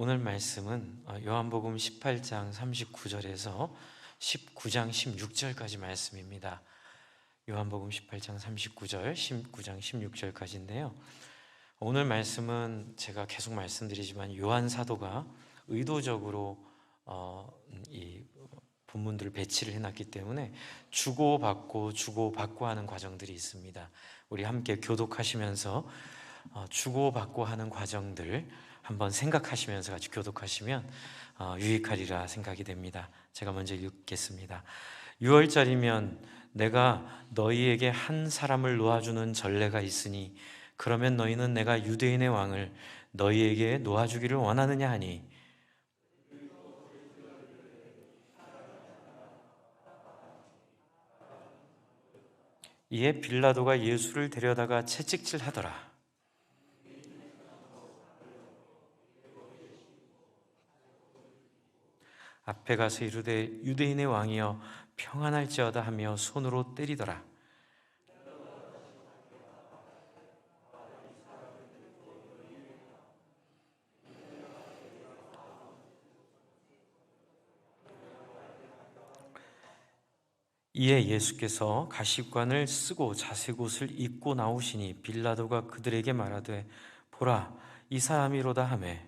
오늘 말씀은 어, 요한복음 18장 39절에서 19장 16절까지 말씀입니다. 요한복음 18장 39절, 19장 16절까지인데요. 오늘 말씀은 제가 계속 말씀드리지만 요한 사도가 의도적으로 어, 이 본문들을 배치를 해놨기 때문에 주고받고 주고받고 하는 과정들이 있습니다. 우리 함께 교독하시면서 어, 주고받고 하는 과정들 한번 생각하시면서 같이 교독하시면 어, 유익하리라 생각이 됩니다. 제가 먼저 읽겠습니다. 6월절이면 내가 너희에게 한 사람을 놓아주는 전례가 있으니 그러면 너희는 내가 유대인의 왕을 너희에게 놓아주기를 원하느냐 하니 이에 빌라도가 예수를 데려다가 채찍질 하더라. 앞에 가서 이르되 유대인의 왕이여 평안할지어다 하며 손으로 때리더라. 이에 예수께서 가시관을 쓰고 자색 옷을 입고 나오시니 빌라도가 그들에게 말하되 보라 이 사람이로다 하매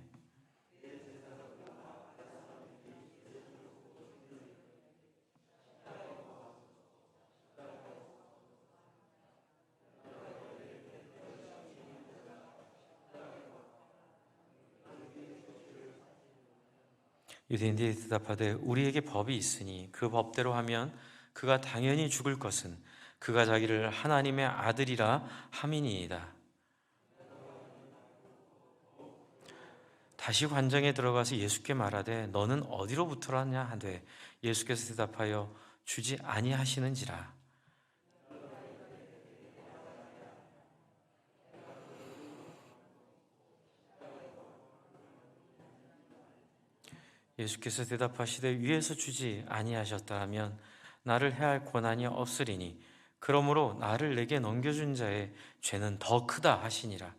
유대인들이 대답하되 우리에게 법이 있으니 그 법대로 하면 그가 당연히 죽을 것은 그가 자기를 하나님의 아들이라 함이니이다. 다시 관정에 들어가서 예수께 말하되 너는 어디로부터 왔냐 하되 예수께서 대답하여 주지 아니하시는지라 예수께서 대답하시되 위에서 주지 아니하셨다 하면 나를 해할 권한이 없으리니 그러므로 나를 내게 넘겨준 자의 죄는 더 크다 하시니라.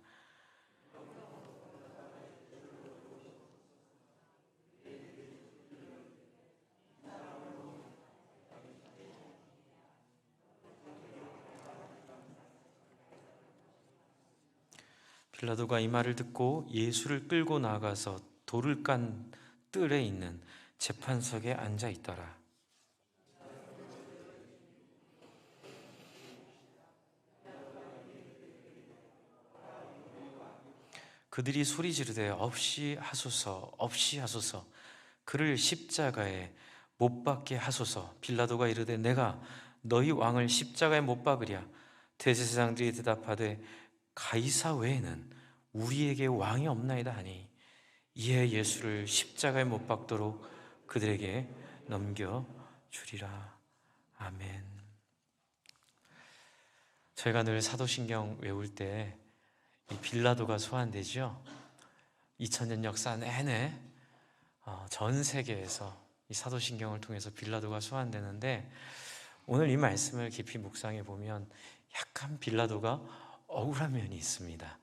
빌라도가 이 말을 듣고 예수를 끌고 나가서 돌을 깐 뜰에 있는 재판석에 앉아 있더라. 그들이 소리 지르되 없이 하소서 없이 하소서. 그를 십자가에 못 박게 하소서. 빌라도가 이르되 내가 너희 왕을 십자가에 못 박으랴. 대제사장들이 대답하되 가이사 외에는 우리에게 왕이 없나이다 하니 이에 예수를 십자가에 못 박도록 그들에게 넘겨 주리라 아멘 저희가 늘 사도신경 외울 때 이 빌라도가 소환되죠. 2000년 역사 내내 어, 전 세계에서 이 사도신경을 통해서 빌라도가 소환되는데 오늘 이 말씀을 깊이 묵상해 보면 약간 빌라도가 억울한 면이 있습니다.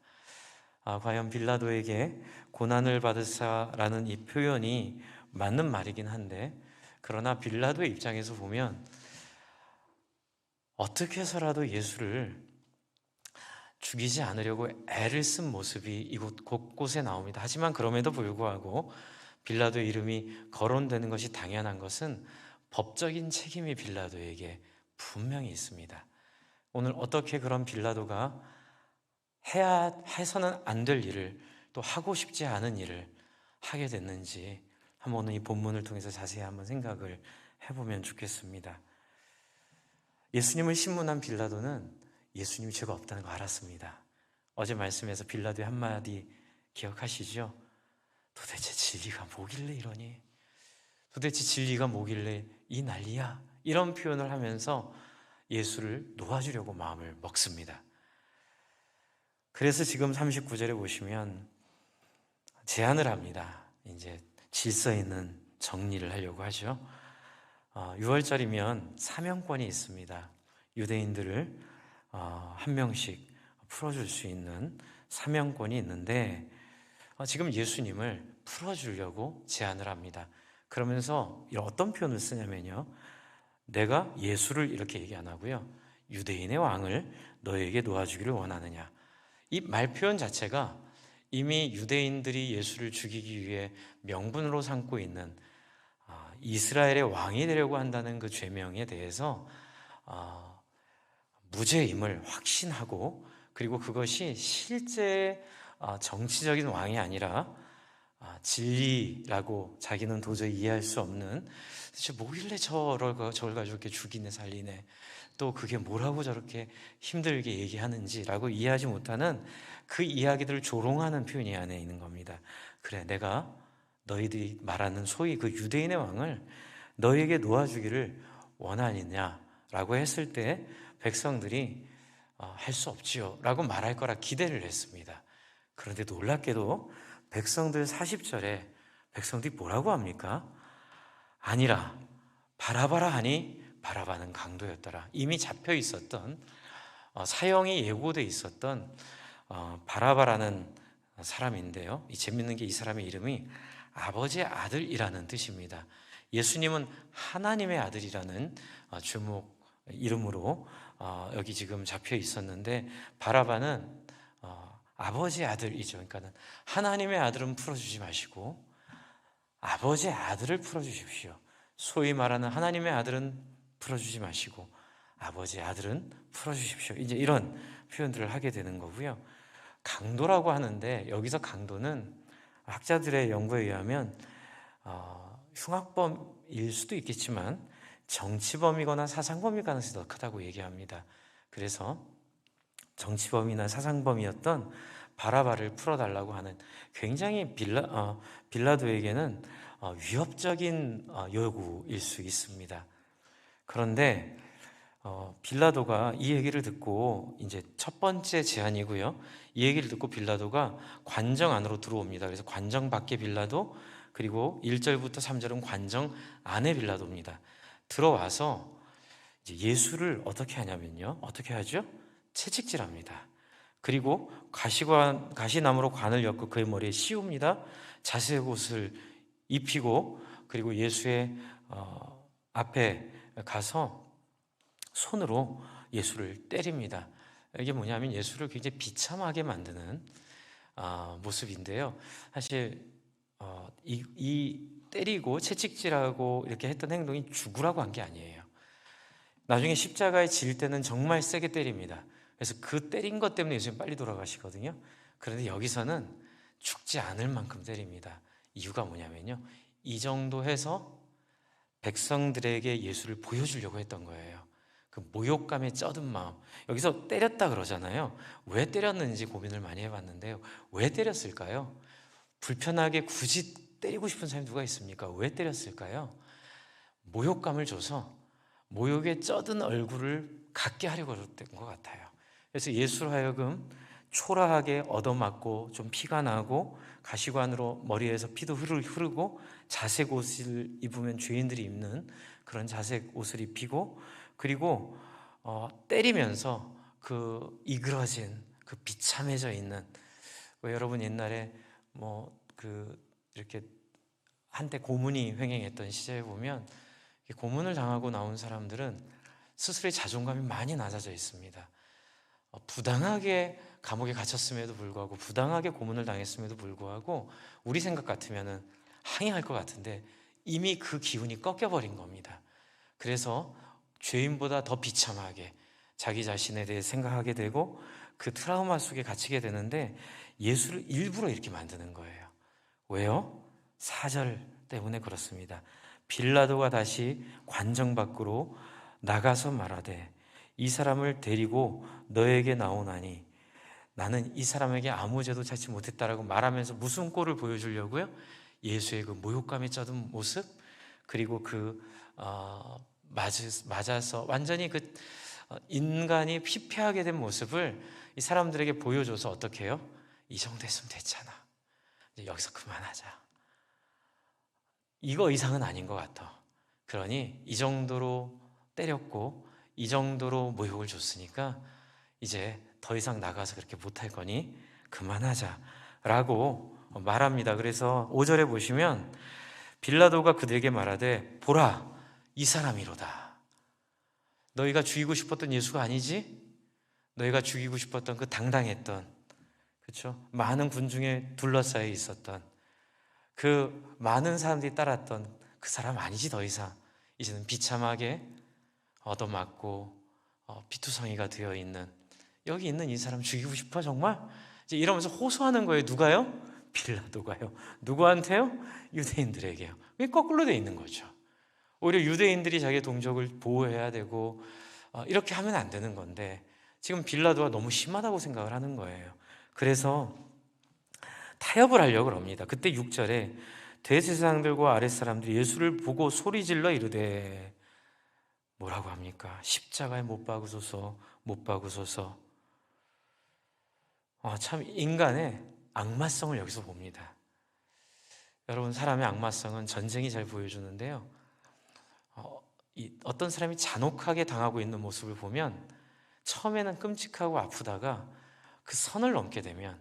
아, 과연 빌라도에게 고난을 받으사라는 이 표현이 맞는 말이긴 한데 그러나 빌라도의 입장에서 보면 어떻게 해서라도 예수를 죽이지 않으려고 애를 쓴 모습이 이곳 곳곳에 나옵니다. 하지만 그럼에도 불구하고 빌라도의 이름이 거론되는 것이 당연한 것은 법적인 책임이 빌라도에게 분명히 있습니다. 오늘 어떻게 그런 빌라도가 해야 해서는 안 될 일을 또 하고 싶지 않은 일을 하게 됐는지 한번 오늘 이 본문을 통해서 자세히 한번 생각을 해보면 좋겠습니다. 예수님을 신문한 빌라도는 예수님이 죄가 없다는 거 알았습니다. 어제 말씀에서 빌라도의 한마디 기억하시죠? 도대체 진리가 뭐길래 이러니? 도대체 진리가 뭐길래 이 난리야? 이런 표현을 하면서 예수를 놓아주려고 마음을 먹습니다. 그래서 지금 39절에 보시면 제안을 합니다. 이제 질서 있는 정리를 하려고 하죠. 6월절이면 어, 사명권이 있습니다. 유대인들을 어, 한 명씩 풀어줄 수 있는 사명권이 있는데 어, 지금 예수님을 풀어주려고 제안을 합니다. 그러면서 어떤 표현을 쓰냐면요. 내가 예수를 이렇게 얘기 안 하고요. 유대인의 왕을 너에게 놓아주기를 원하느냐. 이 말 표현 자체가 이미 유대인들이 예수를 죽이기 위해 명분으로 삼고 있는 아, 이스라엘의 왕이 되려고 한다는 그 죄명에 대해서 아, 무죄임을 확신하고 그리고 그것이 실제 아, 정치적인 왕이 아니라 진리라고 자기는 도저히 이해할 수 없는 대체 뭐길래 저를, 저를 가지고 이렇게 죽이네 살리네 또 그게 뭐라고 저렇게 힘들게 얘기하는지라고 이해하지 못하는 그 이야기들을 조롱하는 표현이 안에 있는 겁니다. 그래, 내가 너희들이 말하는 소위 그 유대인의 왕을 너희에게 놓아주기를 원하느냐라고 했을 때 백성들이 어, 할 수 없지요 라고 말할 거라 기대를 했습니다. 그런데 놀랍게도 백성들 40절에 백성들이 뭐라고 합니까? 아니라 바라바라 하니 바라바는 강도였더라. 이미 잡혀 있었던 어, 사형이 예고돼 있었던 어, 바라바라는 사람인데요. 이 재밌는 게 이 사람의 이름이 아버지의 아들이라는 뜻입니다. 예수님은 하나님의 아들이라는 어, 주목 이름으로 여기 지금 잡혀 있었는데 바라바는 아버지의 아들이죠. 그러니까는 하나님의 아들은 풀어주지 마시고 아버지의 아들을 풀어주십시오. 소위 말하는 하나님의 아들은 풀어주지 마시고 아버지의 아들은 풀어주십시오. 이제 이런 표현들을 하게 되는 거고요. 강도라고 하는데 여기서 강도는 학자들의 연구에 의하면 어, 흉악범일 수도 있겠지만 정치범이거나 사상범일 가능성이 더 크다고 얘기합니다. 그래서 정치범이나 사상범이었던 바라바를 풀어달라고 하는 굉장히 빌라, 어, 빌라도에게는 어, 위협적인 어, 요구일 수 있습니다. 그런데 어, 빌라도가 이 얘기를 듣고 이제 첫 번째 제안이고요. 이 얘기를 듣고 빌라도가 관정 안으로 들어옵니다. 그래서 관정 밖에 빌라도 그리고 1절부터 3절은 관정 안에 빌라도입니다. 들어와서 예수를 어떻게 하냐면요. 어떻게 하죠? 채찍질합니다. 그리고 가시관 가시나무로 관을 엮고 그의 머리에 씌웁니다. 자색 옷을 입히고 그리고 예수의 어, 앞에 가서 손으로 예수를 때립니다. 이게 뭐냐면 예수를 굉장히 비참하게 만드는 어, 모습인데요. 사실 어, 이, 이 때리고 채찍질하고 이렇게 했던 행동이 죽으라고 한 게 아니에요. 나중에 십자가에 질 때는 정말 세게 때립니다. 그래서 그 때린 것 때문에 예수님 빨리 돌아가시거든요. 그런데 여기서는 죽지 않을 만큼 때립니다. 이유가 뭐냐면요. 이 정도 해서 백성들에게 예수를 보여주려고 했던 거예요. 그 모욕감에 쩌든 마음. 여기서 때렸다 그러잖아요. 왜 때렸는지 고민을 많이 해봤는데요. 왜 때렸을까요? 불편하게 굳이 때리고 싶은 사람이 누가 있습니까? 왜 때렸을까요? 모욕감을 줘서 모욕에 쩌든 얼굴을 갖게 하려고 했던 것 같아요. 그래서 예수로 하여금 초라하게 얻어맞고 좀 피가 나고 가시관으로 머리에서 피도 흐르고 자색 옷을 입으면 죄인들이 입는 그런 자색 옷을 입히고 그리고 어, 때리면서 그 이그러진 그 비참해져 있는 왜 여러분 옛날에 뭐 그 이렇게 한때 고문이 횡행했던 시절에 보면 고문을 당하고 나온 사람들은 스스로의 자존감이 많이 낮아져 있습니다. 어, 부당하게 감옥에 갇혔음에도 불구하고 부당하게 고문을 당했음에도 불구하고 우리 생각 같으면은 항의할 것 같은데 이미 그 기운이 꺾여버린 겁니다. 그래서 죄인보다 더 비참하게 자기 자신에 대해 생각하게 되고 그 트라우마 속에 갇히게 되는데 예수를 일부러 이렇게 만드는 거예요. 왜요? 사절 때문에 그렇습니다. 빌라도가 다시 관정 밖으로 나가서 말하되 이 사람을 데리고 너에게 나오나니 나는 이 사람에게 아무 죄도 찾지 못했다라고 말하면서 무슨 꼴을 보여주려고요? 예수의 그 모욕감에 쩌든 모습 그리고 그 어, 맞아서 완전히 그 어, 인간이 피폐하게 된 모습을 이 사람들에게 보여줘서 어떻게 해요? 이 정도 했으면 됐잖아. 이제 여기서 그만하자. 이거 이상은 아닌 것 같아. 그러니 이 정도로 때렸고 이 정도로 모욕을 줬으니까 이제 더 이상 나가서 그렇게 못할 거니 그만하자라고 말합니다. 그래서 5절에 보시면 빌라도가 그들에게 말하되 보라 이 사람이로다. 너희가 죽이고 싶었던 예수가 아니지? 너희가 죽이고 싶었던 그 당당했던 그렇죠? 많은 군중에 둘러싸여 있었던 그 많은 사람들이 따랐던 그 사람 아니지 더 이상 이제는 비참하게 얻어맞고 어, 피투성이가 되어 있는 여기 있는 이 사람 죽이고 싶어 정말 이제 이러면서 호소하는 거예요. 누가요? 빌라도가요. 누구한테요? 유대인들에게요. 왜 거꾸로 돼 있는 거죠? 오히려 유대인들이 자기 동족을 보호해야 되고 어, 이렇게 하면 안 되는 건데 지금 빌라도가 너무 심하다고 생각을 하는 거예요. 그래서 타협을 하려고 합니다. 그때 6절에 대세상들과 아랫사람들이 예수를 보고 소리질러 이르되 뭐라고 합니까? 십자가에 못 박으소서 못 박으소서 아, 참 인간의 악마성을 여기서 봅니다. 여러분 사람의 악마성은 전쟁이 잘 보여주는데요. 어, 이, 어떤 사람이 잔혹하게 당하고 있는 모습을 보면 처음에는 끔찍하고 아프다가 그 선을 넘게 되면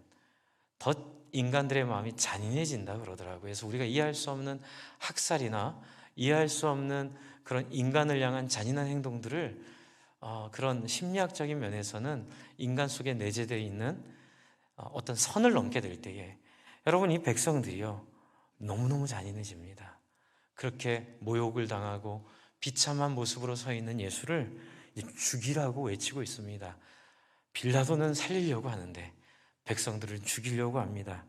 더 인간들의 마음이 잔인해진다 그러더라고요. 그래서 우리가 이해할 수 없는 학살이나 이해할 수 없는 그런 인간을 향한 잔인한 행동들을 어, 그런 심리학적인 면에서는 인간 속에 내재되어 있는 어, 어떤 선을 넘게 될 때에 여러분 이 백성들이요 너무너무 잔인해집니다. 그렇게 모욕을 당하고 비참한 모습으로 서 있는 예수를 죽이라고 외치고 있습니다. 빌라도는 살리려고 하는데 백성들을 죽이려고 합니다.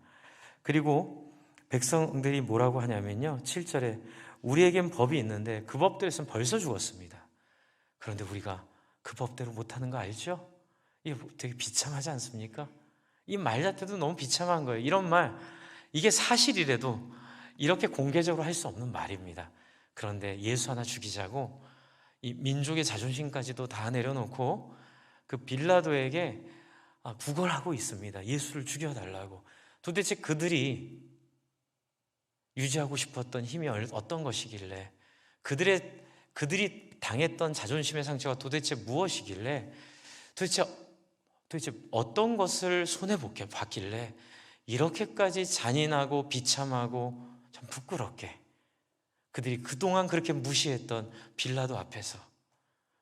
그리고 백성들이 뭐라고 하냐면요. 7절에 우리에겐 법이 있는데 그 법대로서는 벌써 죽었습니다. 그런데 우리가 그 법대로 못하는 거 알죠? 이게 되게 비참하지 않습니까? 이 말 자체도 너무 비참한 거예요. 이런 말, 이게 사실이라도 이렇게 공개적으로 할 수 없는 말입니다. 그런데 예수 하나 죽이자고 이 민족의 자존심까지도 다 내려놓고 그 빌라도에게 아, 구걸하고 있습니다. 예수를 죽여달라고. 도대체 그들이 유지하고 싶었던 힘이 어떤 것이길래 그들의 그들이 당했던 자존심의 상처가 도대체 무엇이길래 도대체 도대체 어떤 것을 손해 보게 봤길래 이렇게까지 잔인하고 비참하고 참 부끄럽게 그들이 그동안 그렇게 무시했던 빌라도 앞에서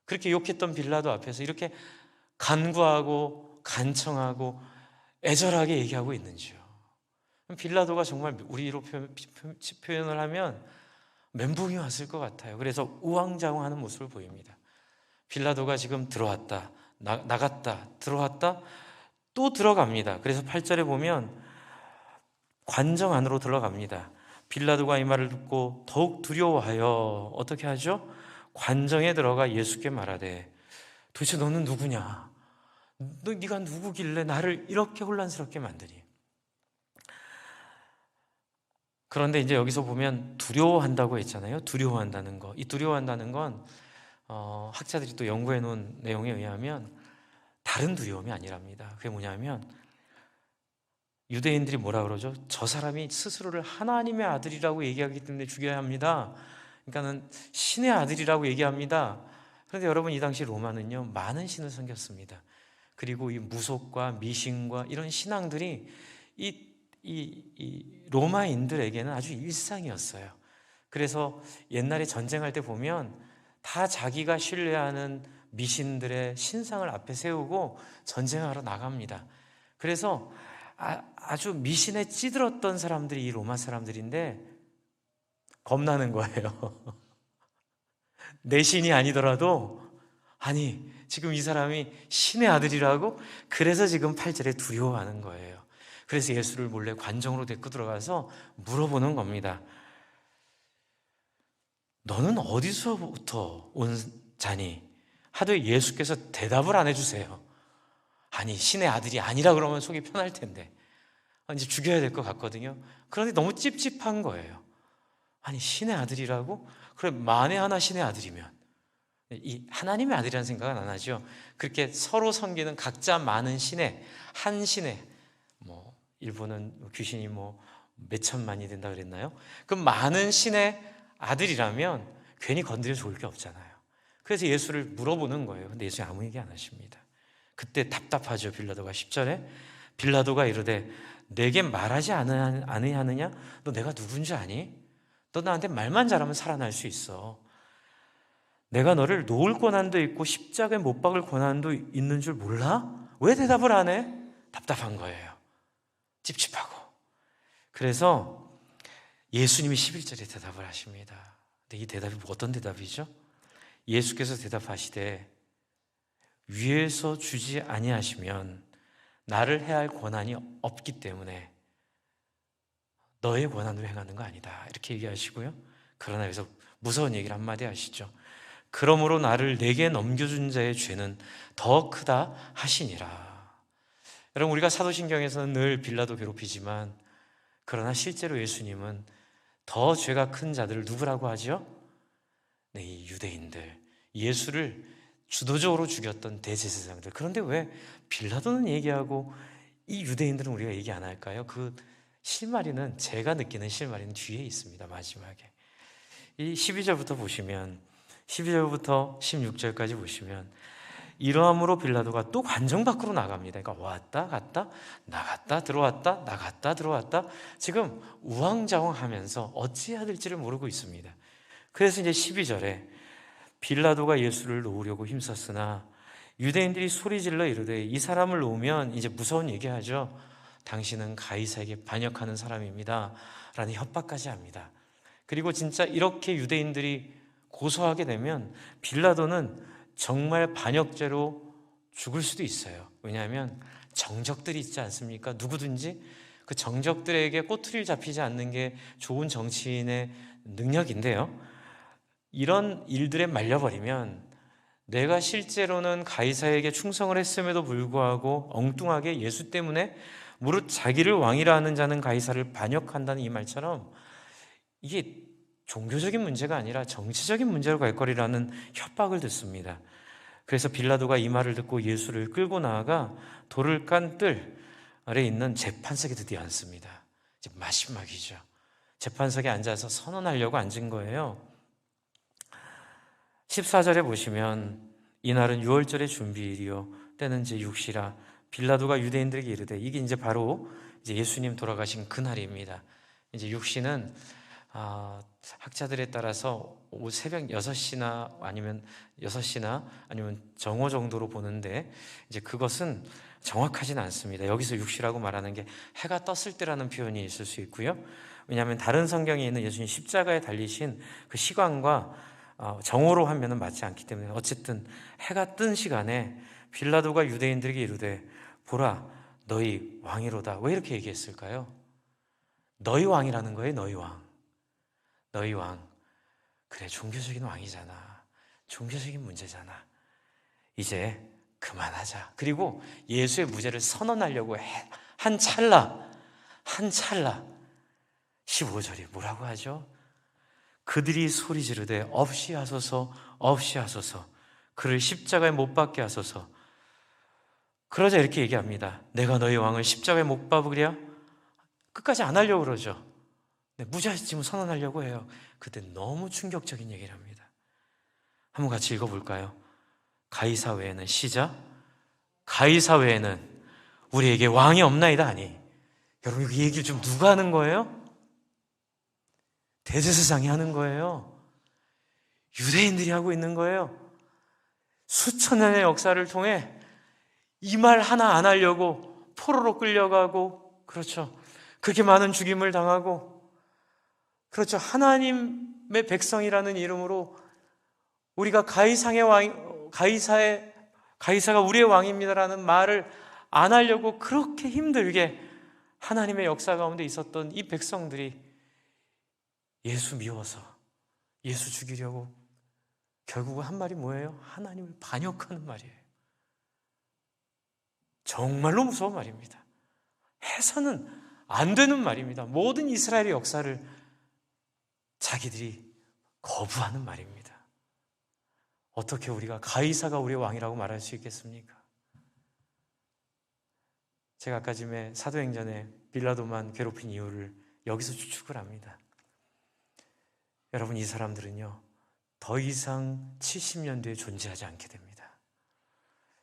그렇게 욕했던 빌라도 앞에서 이렇게 간구하고 간청하고 애절하게 얘기하고 있는지요. 빌라도가 정말 우리로 표현을 하면 멘붕이 왔을 것 같아요. 그래서 우왕좌왕하는 모습을 보입니다. 빌라도가 지금 들어왔다, 나, 나갔다, 들어왔다, 또 들어갑니다. 그래서 8절에 보면 관정 안으로 들어갑니다. 빌라도가 이 말을 듣고 더욱 두려워하여 어떻게 하죠? 관정에 들어가 예수께 말하되 도대체 너는 누구냐? 너 네가 누구길래 나를 이렇게 혼란스럽게 만드니? 그런데 이제 여기서 보면 두려워한다고 했잖아요. 두려워한다는 거. 이 두려워한다는 건 어, 학자들이 또 연구해 놓은 내용에 의하면 다른 두려움이 아니랍니다. 그게 뭐냐면 유대인들이 뭐라 그러죠? 저 사람이 스스로를 하나님의 아들이라고 얘기하기 때문에 죽여야 합니다. 그러니까는 신의 아들이라고 얘기합니다. 그런데 여러분 이 당시 로마는요 많은 신을 섬겼습니다. 그리고 이 무속과 미신과 이런 신앙들이 이, 이, 이 로마인들에게는 아주 일상이었어요. 그래서 옛날에 전쟁할 때 보면 다 자기가 신뢰하는 미신들의 신상을 앞에 세우고 전쟁하러 나갑니다. 그래서 아, 주 미신에 찌들었던 사람들이 이 로마 사람들인데 겁나는 거예요. 내 신이 아니더라도 아니 지금 이 사람이 신의 아들이라고 그래서 지금 8절에 두려워하는 거예요. 그래서 예수를 몰래 관정으로 데리고 들어가서 물어보는 겁니다. 너는 어디서부터 온 자니? 하도 예수께서 대답을 안 해주세요. 아니, 신의 아들이 아니라 그러면 속이 편할 텐데. 이제 죽여야 될 것 같거든요. 그런데 너무 찝찝한 거예요. 아니, 신의 아들이라고? 그래, 만에 하나 신의 아들이면. 이 하나님의 아들이라는 생각은 안 하죠. 그렇게 서로 섬기는 각자 많은 신의 한 신의 뭐 일본은 귀신이 뭐 몇천만이 된다 그랬나요? 그 많은 신의 아들이라면 괜히 건드려 좋을 게 없잖아요. 그래서 예수를 물어보는 거예요. 근데 예수님 아무 얘기 안 하십니다. 그때 답답하죠. 빌라도가 10절에 빌라도가 이르되 내게 말하지 않으- 않으느냐? 너 내가 누군지 아니? 너 나한테 말만 잘하면 살아날 수 있어. 내가 너를 놓을 권한도 있고 십자가에 못 박을 권한도 있는 줄 몰라? 왜 대답을 안 해? 답답한 거예요. 찝찝하고. 그래서 예수님이 11절에 대답을 하십니다. 근데 이 대답이 뭐 어떤 대답이죠? 예수께서 대답하시되 위에서 주지 아니하시면 나를 해야 할 권한이 없기 때문에 너의 권한으로 행하는 거 아니다. 이렇게 얘기하시고요. 그러나 여기서 무서운 얘기를 한마디 하시죠. 그러므로 나를 내게 넘겨준 자의 죄는 더 크다 하시니라. 여러분 우리가 사도신경에서는 늘 빌라도 괴롭히지만 그러나 실제로 예수님은 더 죄가 큰 자들을 누구라고 하죠? 네, 이 유대인들 예수를 주도적으로 죽였던 대제사장들. 그런데 왜 빌라도는 얘기하고 이 유대인들은 우리가 얘기 안 할까요? 그 실마리는 제가 느끼는 실마리는 뒤에 있습니다. 마지막에. 이 12절부터 보시면 12절부터 16절까지 보시면 이러함으로 빌라도가 또 관정 밖으로 나갑니다. 그러니까 왔다 갔다 나갔다 들어왔다 나갔다 들어왔다 지금 우왕좌왕하면서 어찌해야 될지를 모르고 있습니다. 그래서 이제 12절에 빌라도가 예수를 놓으려고 힘썼으나 유대인들이 소리질러 이르되 이 사람을 놓으면 이제 무서운 얘기하죠. 당신은 가이사에게 반역하는 사람입니다. 라는 협박까지 합니다. 그리고 진짜 이렇게 유대인들이 고소하게 되면 빌라도는 정말 반역죄로 죽을 수도 있어요. 왜냐하면 정적들이 있지 않습니까? 누구든지 그 정적들에게 꼬투리를 잡히지 않는 게 좋은 정치인의 능력인데요. 이런 일들에 말려버리면 내가 실제로는 가이사에게 충성을 했음에도 불구하고 엉뚱하게 예수 때문에 무릇 자기를 왕이라 하는 자는 가이사를 반역한다는 이 말처럼 이게 종교적인 문제가 아니라 정치적인 문제로 갈 거리라는 협박을 듣습니다. 그래서 빌라도가 이 말을 듣고 예수를 끌고 나아가 돌을 깐 뜰 아래 있는 재판석에 드디어 앉습니다. 이제 마지막이죠. 재판석에 앉아서 선언하려고 앉은 거예요. 14절에 보시면 이날은 6월절의 준비일이요 때는 이제 육시라 빌라도가 유대인들에게 이르되 이게 이제 바로 이제 예수님 돌아가신 그날입니다. 이제 육시는 아, 학자들에 따라서 새벽 6시나 아니면 6시나 아니면 정오 정도로 보는데 이제 그것은 정확하진 않습니다. 여기서 육시라고 말하는 게 해가 떴을 때라는 표현이 있을 수 있고요. 왜냐하면 다른 성경에 있는 예수님 십자가에 달리신 그 시간과 어, 정오로 하면은 맞지 않기 때문에 어쨌든 해가 뜬 시간에 빌라도가 유대인들에게 이르되 보라 너희 왕이로다 왜 이렇게 얘기했을까요? 너희 왕이라는 거예요 너희 왕 너희 왕 그래 종교적인 왕이잖아. 종교적인 문제잖아. 이제 그만하자. 그리고 예수의 무죄를 선언하려고 해. 한 찰나 한 찰나. 15절이 뭐라고 하죠? 그들이 소리 지르되 없이 하소서 없이 하소서. 그를 십자가에 못 박게 하소서. 그러자 이렇게 얘기합니다. 내가 너희 왕을 십자가에 못 박으랴? 끝까지 안 하려고 그러죠 네, 무죄지금 선언하려고 해요 그때 너무 충격적인 얘기를 합니다 한번 같이 읽어볼까요? 가이사 외에는 시자 가이사 외에는 우리에게 왕이 없나이다 아니 여러분 이 얘기를 좀 누가 하는 거예요? 대제사장이 하는 거예요. 유대인들이 하고 있는 거예요. 수천 년의 역사를 통해 이 말 하나 안 하려고 포로로 끌려가고, 그렇죠. 그렇게 많은 죽임을 당하고, 그렇죠. 하나님의 백성이라는 이름으로 우리가 가이상의 왕, 가이사의, 가이사가 우리의 왕입니다라는 말을 안 하려고 그렇게 힘들게 하나님의 역사 가운데 있었던 이 백성들이 예수 미워서 예수 죽이려고 결국은 한 말이 뭐예요? 하나님을 반역하는 말이에요. 정말로 무서운 말입니다. 해서는 안 되는 말입니다. 모든 이스라엘의 역사를 자기들이 거부하는 말입니다. 어떻게 우리가 가이사가 우리의 왕이라고 말할 수 있겠습니까? 제가 아까 전에 사도행전에 빌라도만 괴롭힌 이유를 여기서 추측을 합니다. 여러분 이 사람들은요 더 이상 70년 뒤에 존재하지 않게 됩니다.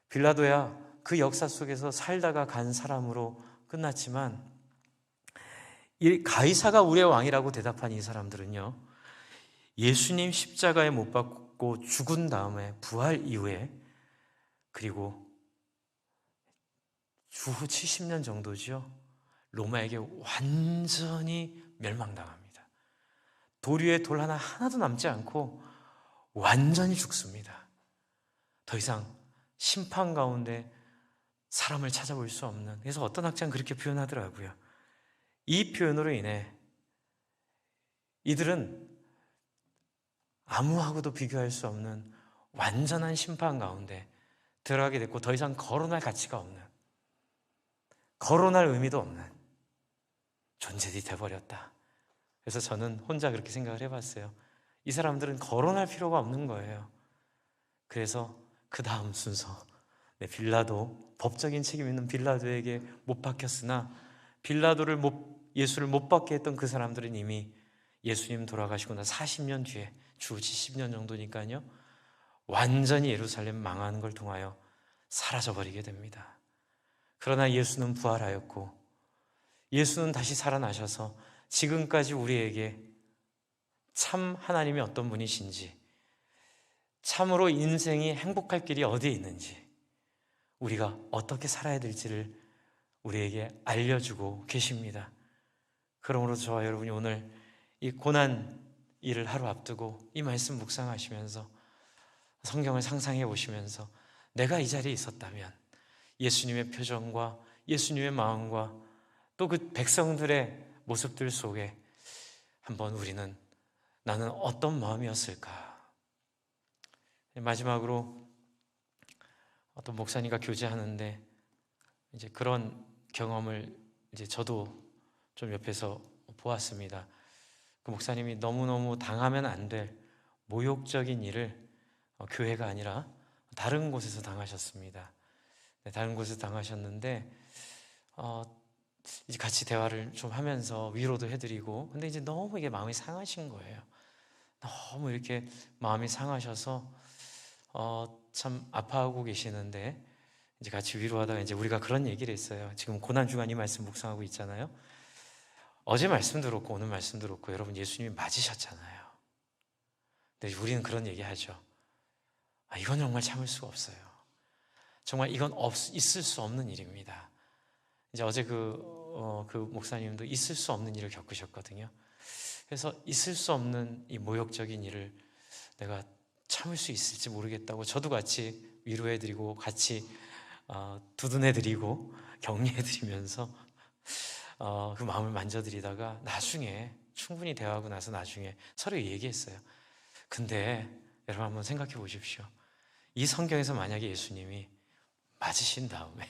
빌라도야 그 역사 속에서 살다가 간 사람으로 끝났지만 이 가이사가 우리의 왕이라고 대답한 이 사람들은요. 예수님 십자가에 못 박고 죽은 다음에 부활 이후에 그리고 주후 70년 정도죠. 로마에게 완전히 멸망당합니다. 돌 위에 돌 하나 하나도 남지 않고 완전히 죽습니다. 더 이상 심판 가운데 사람을 찾아볼 수 없는 그래서 어떤 학자는 그렇게 표현하더라고요. 이 표현으로 인해 이들은 아무하고도 비교할 수 없는 완전한 심판 가운데 들어가게 됐고 더 이상 거론할 가치가 없는 거론할 의미도 없는 존재들이 돼버렸다. 그래서 저는 혼자 그렇게 생각을 해봤어요. 이 사람들은 거론할 필요가 없는 거예요. 그래서 그 다음 순서 네, 빌라도 법적인 책임 있는 빌라도에게 못 박혔으나 빌라도를 못, 예수를 못 받게 했던 그 사람들은 이미 예수님 돌아가시고 나 40년 뒤에 주 70년 정도니까요. 완전히 예루살렘 망하는 걸 통하여 사라져 버리게 됩니다. 그러나 예수는 부활하였고 예수는 다시 살아나셔서 지금까지 우리에게 참 하나님이 어떤 분이신지 참으로 인생이 행복할 길이 어디에 있는지 우리가 어떻게 살아야 될지를 우리에게 알려주고 계십니다. 그러므로 저와 여러분이 오늘 이 고난 일을 하루 앞두고 이 말씀 묵상하시면서 성경을 상상해 보시면서 내가 이 자리에 있었다면 예수님의 표정과 예수님의 마음과 또 그 백성들의 모습들 속에 한번 우리는 나는 어떤 마음이었을까? 마지막으로 어떤 목사님과 교제하는데 이제 그런 경험을 이제 저도 좀 옆에서 보았습니다. 그 목사님이 너무너무 당하면 안 될 모욕적인 일을 어, 교회가 아니라 다른 곳에서 당하셨습니다. 네, 다른 곳에서 당하셨는데 어, 이제 같이 대화를 좀 하면서 위로도 해드리고 근데 이제 너무 이게 마음이 상하신 거예요. 너무 이렇게 마음이 상하셔서 어, 참 아파하고 계시는데 이제 같이 위로하다가 이제 우리가 그런 얘기를 했어요. 지금 고난 주간 이 말씀 묵상하고 있잖아요. 어제 말씀 들었고 오늘 말씀 들었고 여러분 예수님이 맞으셨잖아요. 근데 우리는 그런 얘기하죠. 아, 이건 정말 참을 수가 없어요. 정말 이건 없, 있을 수 없는 일입니다. 이제 어제 그, 어, 그 목사님도 있을 수 없는 일을 겪으셨거든요. 그래서 있을 수 없는 이 모욕적인 일을 내가 참을 수 있을지 모르겠다고 저도 같이 위로해드리고 같이 어, 두둔해드리고 격려해드리면서 어, 그 마음을 만져드리다가 나중에 충분히 대화하고 나서 나중에 서로 얘기했어요. 근데 여러분 한번 생각해 보십시오. 이 성경에서 만약에 예수님이 맞으신 다음에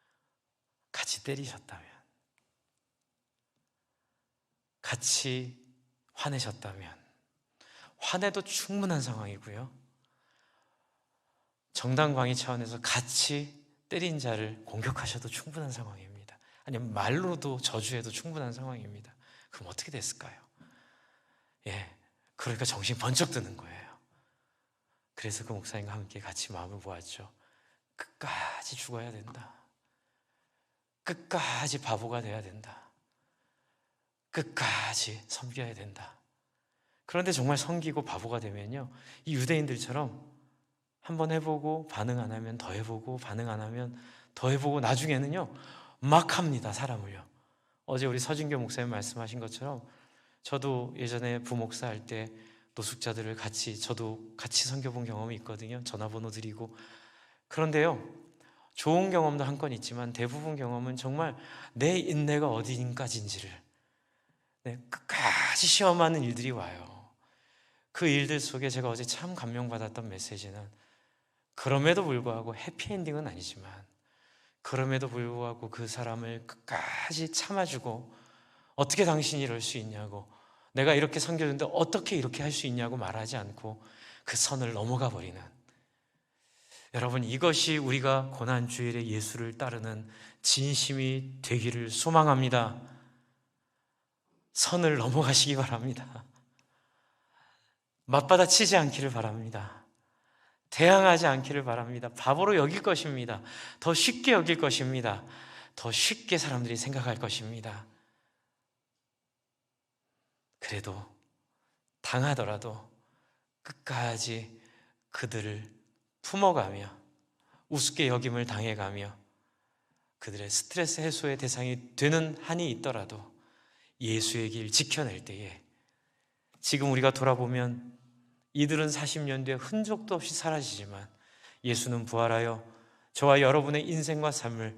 같이 때리셨다면, 같이 화내셨다면, 화내도 충분한 상황이고요. 정당광의 차원에서 같이 때린 자를 공격하셔도 충분한 상황입니다. 아니면 말로도 저주해도 충분한 상황입니다. 그럼 어떻게 됐을까요? 예. 그러니까 정신이 번쩍 드는 거예요. 그래서 그 목사님과 함께 같이 마음을 모았죠. 끝까지 죽어야 된다. 끝까지 바보가 돼야 된다. 끝까지 섬겨야 된다. 그런데 정말 섬기고 바보가 되면요. 이 유대인들처럼 한번 해보고 반응 안 하면 더 해보고 반응 안 하면 더 해보고 나중에는요. 막 합니다. 사람을요. 어제 우리 서진교 목사님 말씀하신 것처럼 저도 예전에 부목사 할 때 노숙자들을 같이 저도 같이 섬겨본 경험이 있거든요. 전화번호 드리고 그런데요. 좋은 경험도 한 건 있지만 대부분 경험은 정말 내 인내가 어디까지인지를 네, 끝까지 시험하는 일들이 와요. 그 일들 속에 제가 어제 참 감명받았던 메시지는 그럼에도 불구하고 해피엔딩은 아니지만 그럼에도 불구하고 그 사람을 끝까지 참아주고 어떻게 당신이 이럴 수 있냐고 내가 이렇게 섬겨주는데 어떻게 이렇게 할 수 있냐고 말하지 않고 그 선을 넘어가 버리는 여러분 이것이 우리가 고난 주일에 예수를 따르는 진심이 되기를 소망합니다. 선을 넘어가시기 바랍니다. 맞받아 치지 않기를 바랍니다. 대항하지 않기를 바랍니다. 바보로 여길 것입니다. 더 쉽게 여길 것입니다. 더 쉽게 사람들이 생각할 것입니다. 그래도 당하더라도 끝까지 그들을 품어가며 우습게 여김을 당해가며 그들의 스트레스 해소의 대상이 되는 한이 있더라도 예수의 길 지켜낼 때에 지금 우리가 돌아보면 이들은 40년 뒤에 흔적도 없이 사라지지만 예수는 부활하여 저와 여러분의 인생과 삶을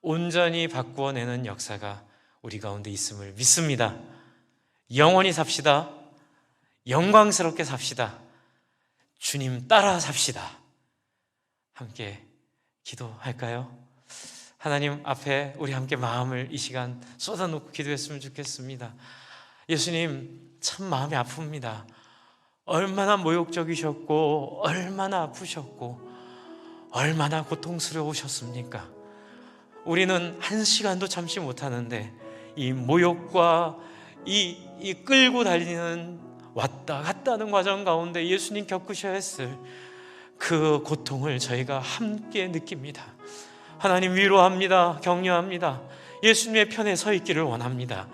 온전히 바꾸어 내는 역사가 우리 가운데 있음을 믿습니다. 영원히 삽시다. 영광스럽게 삽시다. 주님 따라 삽시다. 함께 기도할까요? 하나님 앞에 우리 함께 마음을 이 시간 쏟아놓고 기도했으면 좋겠습니다. 예수님, 참 마음이 아픕니다. 얼마나 모욕적이셨고, 얼마나 아프셨고, 얼마나 고통스러우셨습니까? 우리는 한 시간도 참지 못하는데, 이 모욕과 이, 이 끌고 달리는 왔다 갔다 하는 과정 가운데 예수님 겪으셔야 했을 그 고통을 저희가 함께 느낍니다. 하나님 위로합니다. 격려합니다. 예수님의 편에 서 있기를 원합니다.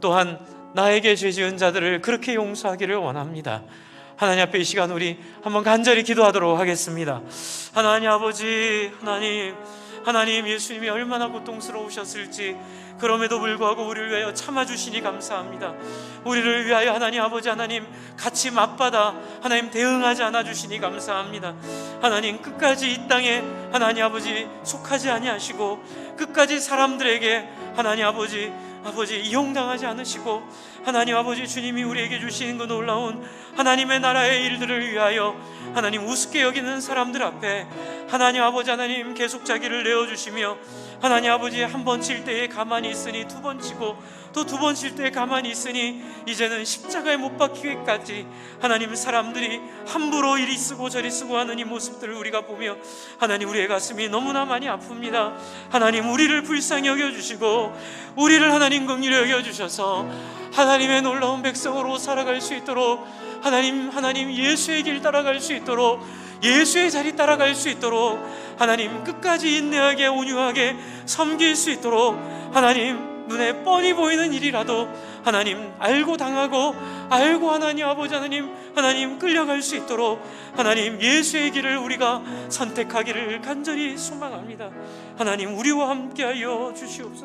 또한 나에게 죄 지은 자들을 그렇게 용서하기를 원합니다. 하나님 앞에 이 시간 우리 한번 간절히 기도하도록 하겠습니다. 하나님 아버지, 하나님, 하나님 예수님이 얼마나 고통스러우셨을지 그럼에도 불구하고 우리를 위하여 참아주시니 감사합니다. 우리를 위하여 하나님 아버지 하나님 같이 맞받아 하나님 대응하지 않아 주시니 감사합니다. 하나님 끝까지 이 땅에 하나님 아버지 속하지 아니하시고 끝까지 사람들에게 하나님 아버지 아버지 이용당하지 않으시고 하나님 아버지 주님이 우리에게 주시는 그 놀라운 하나님의 나라의 일들을 위하여 하나님 우습게 여기는 사람들 앞에 하나님 아버지 하나님 계속 자기를 내어 주시며 하나님 아버지 한 번 칠 때에 가만히 있으니 두 번 치고 또 두 번 칠 때에 가만히 있으니 이제는 십자가에 못 박히기까지 하나님 사람들이 함부로 이리 쓰고 저리 쓰고 하는 이 모습들을 우리가 보며 하나님 우리의 가슴이 너무나 많이 아픕니다. 하나님 우리를 불쌍히 여겨 주시고 우리를 하나님 긍휼히 여겨 주셔서 하나님의 놀라운 백성으로 살아갈 수 있도록 하나님 하나님 예수의 길 따라갈 수 있도록 예수의 자리 따라갈 수 있도록 하나님 끝까지 인내하게 온유하게 섬길 수 있도록 하나님 눈에 뻔히 보이는 일이라도 하나님 알고 당하고 알고 하나님 아버지 하나님 하나님 끌려갈 수 있도록 하나님 예수의 길을 우리가 선택하기를 간절히 소망합니다. 하나님 우리와 함께하여 주시옵소서.